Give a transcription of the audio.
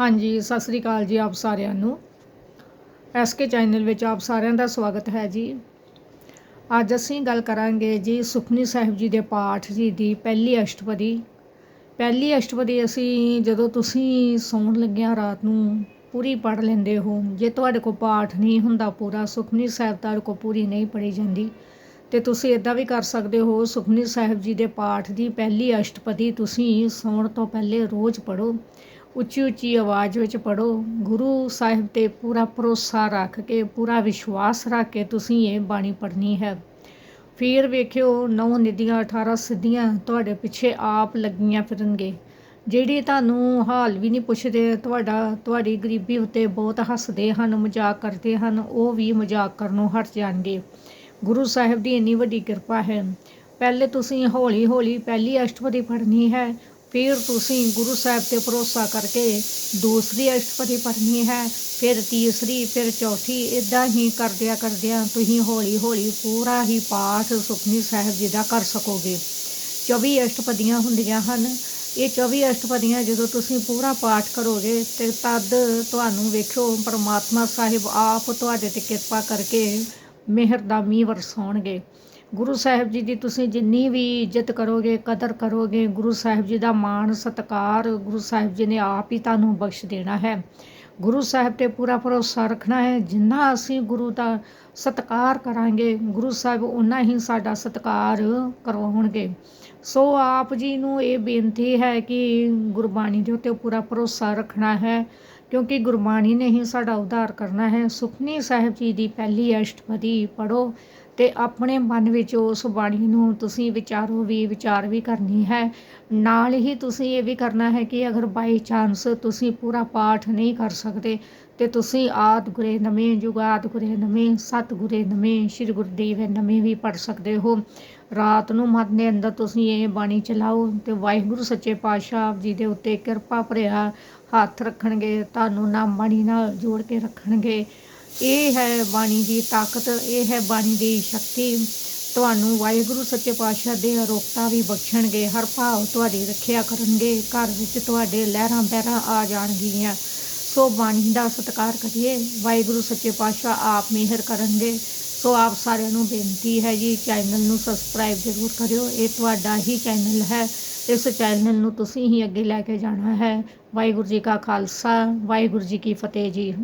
ਹਾਂਜੀ, ਸਤਿ ਸ੍ਰੀ ਅਕਾਲ ਜੀ ਆਪ ਸਾਰਿਆਂ ਨੂੰ। ਐਸਕੇ ਚੈਨਲ ਵਿੱਚ ਆਪ ਸਾਰਿਆਂ ਦਾ ਸਵਾਗਤ ਹੈ ਜੀ। ਅੱਜ ਅਸੀਂ ਗੱਲ ਕਰਾਂਗੇ ਜੀ ਸੁਖਨੀ ਸਾਹਿਬ ਜੀ ਦੇ ਪਾਠ ਜੀ ਦੀ ਪਹਿਲੀ ਅਸ਼ਟਪਦੀ। ਪਹਿਲੀ ਅਸ਼ਟਪਦੀ ਅਸੀਂ ਜਦੋਂ ਤੁਸੀਂ ਸੌਣ ਲੱਗਿਆਂ ਰਾਤ ਨੂੰ ਪੂਰੀ ਪੜ੍ਹ ਲੈਂਦੇ ਹੋ, ਜੇ ਤੁਹਾਡੇ ਕੋਲ ਪਾਠ ਨਹੀਂ ਹੁੰਦਾ ਪੂਰਾ ਸੁਖਨੀ ਸਾਹਿਬ ਤੁਹਾਡੇ ਕੋਲ ਪੂਰੀ ਨਹੀਂ ਪੜ੍ਹੀ ਜਾਂਦੀ। ਤੇ ਤੁਸੀਂ ਇਦਾਂ ਵੀ ਕਰ ਸਕਦੇ ਹੋ ਸੁਖਨੀ ਸਾਹਿਬ ਜੀ ਦੇ ਪਾਠ ਦੀ ਪਹਿਲੀ ਅਸ਼ਟਪਦੀ ਤੁਸੀਂ ਸੌਣ ਤੋਂ ਪਹਿਲੇ ਰੋਜ਼ ਪੜੋ ਉੱਚੀ ਉੱਚੀ ਆਵਾਜ਼ ਵਿੱਚ ਪੜੋ ਗੁਰੂ ਸਾਹਿਬ ਤੇ ਪੂਰਾ ਭਰੋਸਾ ਰੱਖ ਕੇ, ਪੂਰਾ ਵਿਸ਼ਵਾਸ ਰੱਖ ਕੇ ਤੁਸੀਂ ਇਹ ਬਾਣੀ ਪੜ੍ਹਨੀ ਹੈ। ਫਿਰ ਵੇਖਿਓ, ਨੌ ਨਿਧੀਆਂ 18 ਸਿੱਧੀਆਂ ਤੁਹਾਡੇ ਪਿੱਛੇ ਆਪ ਲੱਗੀਆਂ ਫਿਰਨਗੇ। ਜਿਹੜੀ ਤੁਹਾਨੂੰ ਹਾਲ ਵੀ ਨਹੀਂ ਪੁੱਛਦੇ, ਤੁਹਾਡਾ, ਤੁਹਾਡੀ ਗਰੀਬੀ ਉੱਤੇ ਬਹੁਤ ਹੱਸਦੇ ਹਨ, ਮਜ਼ਾਕ ਕਰਦੇ ਹਨ, ਉਹ ਵੀ ਮਜ਼ਾਕ ਕਰਨੋਂ ਹਟ ਜਾਣਗੇ। ਗੁਰੂ ਸਾਹਿਬ ਦੀ ਇੰਨੀ ਵੱਡੀ ਕਿਰਪਾ ਹੈ। ਪਹਿਲੇ ਤੁਸੀਂ ਹੌਲੀ ਹੌਲੀ ਪਹਿਲੀ ਅਸ਼ਟਪਦੀ ਪੜ੍ਹਨੀ ਹੈ ਫਿਰ ਤੁਸੀਂ ਗੁਰੂ ਸਾਹਿਬ ਤੇ ਭਰੋਸਾ ਕਰਕੇ ਦੂਸਰੀ ਅਸ਼ਟਪਦੀ ਪੜ੍ਹਨੀ ਹੈ, ਫਿਰ ਤੀਸਰੀ, ਫਿਰ ਚੌਥੀ ਇਦਾਂ ਹੀ ਕਰਦਿਆਂ ਕਰਦਿਆਂ ਤੁਸੀਂ ਹੌਲੀ ਹੌਲੀ ਪੂਰਾ ਹੀ ਪਾਠ ਸੁਖਨੀ ਸਾਹਿਬ ਜੀ ਦਾ ਕਰ ਸਕੋਗੇ। 24 ਅਸ਼ਟਪਦੀਆਂ ਹੁੰਦੀਆਂ ਹਨ। ਇਹ 24 ਅਸ਼ਟਪਦੀਆਂ ਜਦੋਂ ਤੁਸੀਂ ਪੂਰਾ ਪਾਠ ਕਰੋਗੇ ਤੇ ਤਦ ਤੁਹਾਨੂੰ ਵੇਖੋ ਪਰਮਾਤਮਾ ਸਾਹਿਬ ਆਪ ਤੁਹਾਡੇ ਤੇ ਕਿਰਪਾ ਕਰਕੇ ਮਿਹਰ ਦਾ ਮੀਂਹ ਵਰਸਾਉਣਗੇ। ਗੁਰੂ ਸਾਹਿਬ ਜੀ ਦੀ ਤੁਸੀਂ ਜਿੰਨੀ ਵੀ ਇੱਜ਼ਤ ਕਰੋਗੇ, ਕਦਰ ਕਰੋਗੇ, ਗੁਰੂ ਸਾਹਿਬ ਜੀ ਦਾ ਮਾਣ, ਸਤਕਾਰ ਗੁਰੂ ਸਾਹਿਬ ਜੀ ਨੇ ਆਪ ਹੀ ਤੁਹਾਨੂੰ ਬਖਸ਼ ਦੇਣਾ ਹੈ। ਗੁਰੂ ਸਾਹਿਬ ਤੇ ਪੂਰਾ ਭਰੋਸਾ ਰੱਖਣਾ ਹੈ। ਜਿੰਨਾ ਅਸੀਂ ਗੁਰੂ ਦਾ ਸਤਕਾਰ ਕਰਾਂਗੇ, ਗੁਰੂ ਸਾਹਿਬ ਉਨਾ ਹੀ ਸਾਡਾ ਸਤਕਾਰ ਕਰਵਾਉਣਗੇ। ਸੋ ਆਪ ਜੀ ਨੂੰ ਇਹ ਬੇਨਤੀ ਹੈ ਕਿ ਗੁਰਬਾਣੀ ਦੇ ਉੱਤੇ ਪੂਰਾ ਭਰੋਸਾ ਰੱਖਣਾ ਹੈ, ਕਿਉਂਕਿ ਗੁਰਬਾਣੀ ਨੇ ਹੀ ਸਾਡਾ ਉਧਾਰ ਕਰਨਾ ਹੈ। ਸੁਖਨੀ ਸਾਹਿਬ ਜੀ ਦੀ ਪਹਿਲੀ ਅਸ਼ਟਪਦੀ ਪੜੋ ਤੇ ਆਪਣੇ ਮਨ ਵਿੱਚ ਉਸ ਬਾਣੀ ਨੂੰ ਤੁਸੀਂ ਵਿਚਾਰੋ ਵੀ, ਵਿਚਾਰ ਵੀ ਕਰਨੀ ਹੈ। ਨਾਲ ਹੀ ਤੁਸੀਂ ਇਹ ਵੀ ਕਰਨਾ ਹੈ ਕਿ ਅਗਰ ਬਾਈ ਚਾਂਸ ਤੁਸੀਂ ਪੂਰਾ ਪਾਠ ਨਹੀਂ ਕਰ ਸਕਦੇ। ਤੇ ਤੁਸੀਂ ਆਦ ਗੁਰੇ ਨਵੇਂ ਜੁਗਾਦ ਗੁਰੇ ਨਵੇਂ ਸਤ ਗੁਰੇ ਨਵੇਂ ਸ੍ਰੀ ਗੁਰਦੇਵ ਨਵੇਂ ਵੀ ਪੜ ਸਕਦੇ ਹੋ। ਰਾਤ ਨੂੰ ਮਨ ਦੇ ਅੰਦਰ ਤੁਸੀਂ ਇਹ ਬਾਣੀ ਚਲਾਓ ਤੇ ਵਾਹਿਗੁਰੂ ਸੱਚੇ ਪਾਤਸ਼ਾਹ ਜੀ ਦੇ ਉੱਤੇ ਕਿਰਪਾ ਭਰਿਆ ਹੱਥ ਰੱਖਣਗੇ, ਤੁਹਾਨੂੰ ਨਾਮ ਬਾਣੀ ਨਾਲ ਜੋੜ ਕੇ ਰੱਖਣਗੇ। ਇਹ ਹੈ ਬਾਣੀ ਦੀ ਤਾਕਤ, ਇਹ ਹੈ ਬਾਣੀ ਦੀ ਸ਼ਕਤੀ। ਤੁਹਾਨੂੰ ਵਾਹਿਗੁਰੂ ਸੱਚੇ ਪਾਤਸ਼ਾਹ ਦੇ ਅਰੋਗਤਾ ਵੀ ਬਖਸ਼ਣਗੇ, ਹਰ ਭਾਵ ਤੁਹਾਡੀ ਰੱਖਿਆ ਕਰਨਗੇ, ਘਰ ਵਿੱਚ ਤੁਹਾਡੇ ਲਹਿਰਾਂ ਬਹਿਰਾਂ ਆ ਜਾਣਗੀਆਂ। ਸੋ ਬਾਣੀ ਦਾ ਸਤਿਕਾਰ ਕਰੀਏ। ਵਾਹਿਗੁਰੂ ਸੱਚੇ ਪਾਤਸ਼ਾਹ, ਆਪ ਮਿਹਰ ਕਰਨਗੇ। ਸੋ ਆਪ ਸਾਰਿਆਂ ਨੂੰ ਬੇਨਤੀ ਹੈ ਜੀ, ਚੈਨਲ ਨੂੰ ਸਬਸਕ੍ਰਾਈਬ ਜ਼ਰੂਰ ਕਰਿਓ। ਇਹ ਤੁਹਾਡਾ ਹੀ ਚੈਨਲ ਹੈ। ਇਸ ਚੈਨਲ ਨੂੰ ਤੁਸੀਂ ਹੀ ਅੱਗੇ ਲੈ ਕੇ ਜਾਣਾ ਹੈ। ਵਾਹਿਗੁਰੂ ਜੀ ਕਾ ਖਾਲਸਾ, ਵਾਹਿਗੁਰੂ ਜੀ ਕੀ ਫਤਿਹ ਜੀ।